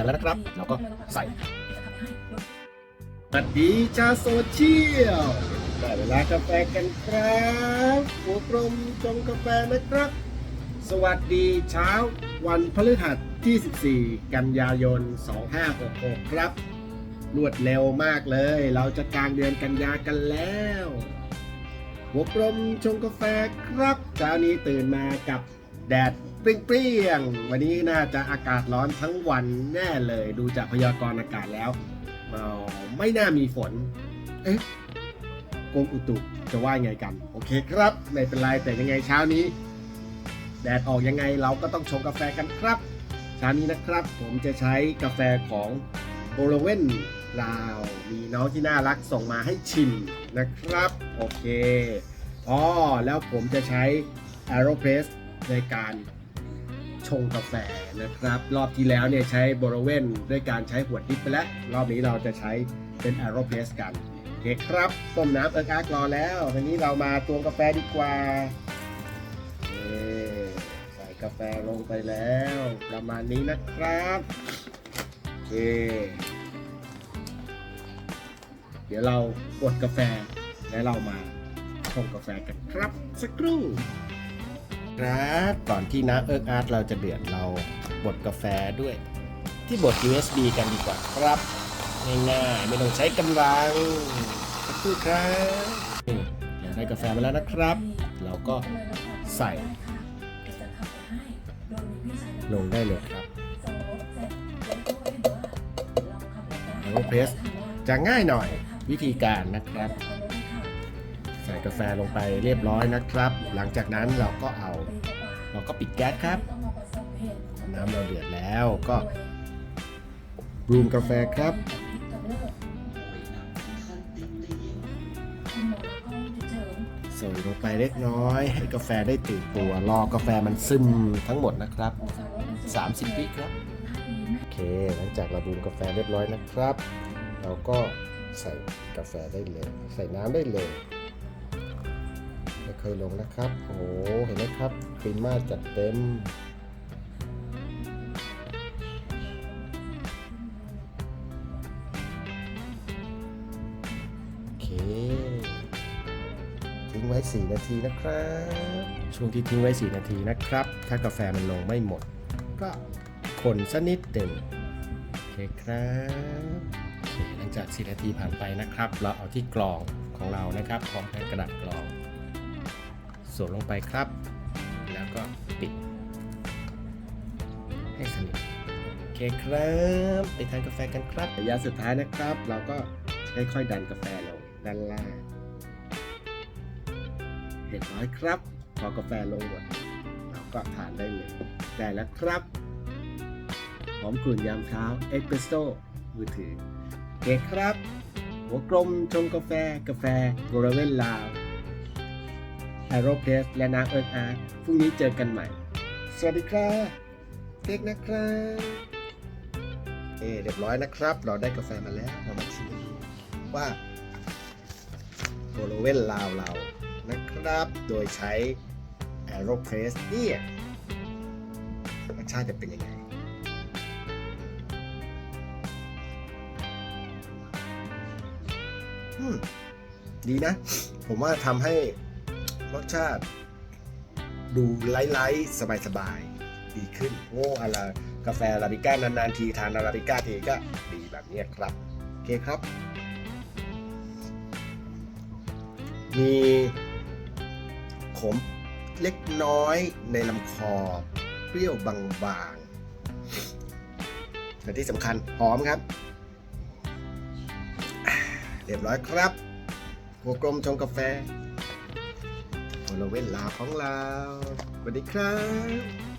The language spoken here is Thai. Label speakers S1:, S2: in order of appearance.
S1: กันแล้วนะครับ เราก็ใส่สวัสดีชาวโซเชียลได้เวลากาแฟกันครับหัวกลมชงกาแฟนะครับ สวัสดีเช้าวันพฤหัสที่ 14 กันยายน 2566 ครับ รวดเร็วมากเลย เราจะกลางเดือนกันยากันแล้ว หัวกลมชงกาแฟครับเช้านี้ตื่นมากับแดด เปรี้ยงๆ วันนี้น่าจะอากาศร้อนทั้งวันแน่เลย ดูจากพยากรณ์อากาศแล้วไม่น่ามีฝน เอ๊ะกรมอุตุจะว่าไงกัน โอเคครับ ไม่เป็นไรแต่ยังไงเช้านี้ แดดออกยังไงเราก็ต้องชงกาแฟกันครับ เช้านี้นะครับ ผมจะใช้กาแฟของโอโลเวนลาว มีน้องที่น่ารักส่งมาให้ชิมนะครับ โอเคอ๋อแล้วผมจะใช้ Aeropress ในการ ชงกาแฟนะครับ รอบที่แล้วเนี่ยใช้บรเวนด้วยการใช้หัวดิบไปแล้ว รอบนี้เราจะใช้เป็น Aeropress กันโอเคครับต้มน้ำเอิร์กอาร์กรอแล้วทีนี้เรามาตวงกาแฟดีกว่าใส่กาแฟลงไปแล้ว ประมาณนี้นะครับโอเคเดี๋ยวเรากดกาแฟและเรามาชงกาแฟกันครับสักครู่ ครับ ก่อนที่น้ำเอิร์กอาร์ตเราจะเดือดเราบดกาแฟด้วย ที่บด USB กันดีกว่าครับง่ายๆไม่ต้องใช้กำลังสักครู่ครับนี่เดี๋ยวได้กาแฟมาแล้วนะครับ เราก็ใส่ลงได้เลยครับแล้วก็เพรสจะง่ายหน่อยวิธีการนะครับ ส่กาแฟลงไปเรียบร้อยนะครับ หลังจากนั้นเราก็เอา เราก็ปิดแก๊สครับ น้ำเราเดือดแล้วก็บรูมกาแฟครับใส่ลงไปเล็กน้อย ให้กาแฟได้ตื่นตัวรอกาแฟมันซึมทั้งหมดนะครับ 30วิครับโอเค หลังจากเราบูมกาแฟเรียบร้อยนะครับ เราก็ใส่กาแฟได้เลย ใส่น้ำได้เลย เค่อยๆลงนะครับ โอ้โหเห็นไหมครับครีมมาจัดเต็ม โอเค ทิ้งไว้ 4 นาทีนะครับ ช่วงที่ทิ้งไว้ 4 นาทีนะครับ ถ้ากาแฟมันลงไม่หมด ก็คนสักนิดหนึ่งโอเคครับโอเคหลังจาก 4 นาทีผ่านไปนะครับ เราเอาที่กรองของเรานะครับพร้อมแผ่นกระดาษกรอง วมลงไปครับ แล้วก็ปิด ให้สนิทโอเคครับไปทานกาแฟกันครับระยะสุดท้ายนะครับ เราก็ค่อยๆดันกาแฟลงด้านล่างเรียบร้อยครับ พอกาแฟลงหมดเราก็ทานได้เลยได้แล้วครับหอมกลุ่นยามเช้าเอสเปรสโซ่มือถือโอเคครับ หัวกลมชงกาแฟกาแฟโรเวนลาว แอโรเพสและน้ำเอิร์กอาร์พรุ่งนี้เจอกันใหม่ สวัสดีครับเค้กนะครับเอเรียบร้อยนะครับ เราได้กาแฟมาแล้วเรามาชิมดูว่าโรเวนลาวเรานะครับ โดยใช้ Aeropress เนี่ยรสชาติจะเป็นยังไงดีนะ ผมว่าทำให้ รสชาติดูไลท์ๆสบายๆ ดีขึ้น โอ้อะไรกาแฟอาราบิก้านานๆทีทานอาราบิก้าทีก็ดีแบบนี้ครับ โอเคครับ มีขมเล็กน้อยในลำคอ เปรี้ยวบางๆแต่ที่สำคัญหอมครับ เรียบร้อยครับหัวกลมชงกาแฟ โลเวนลาของเราสวัสดีครับ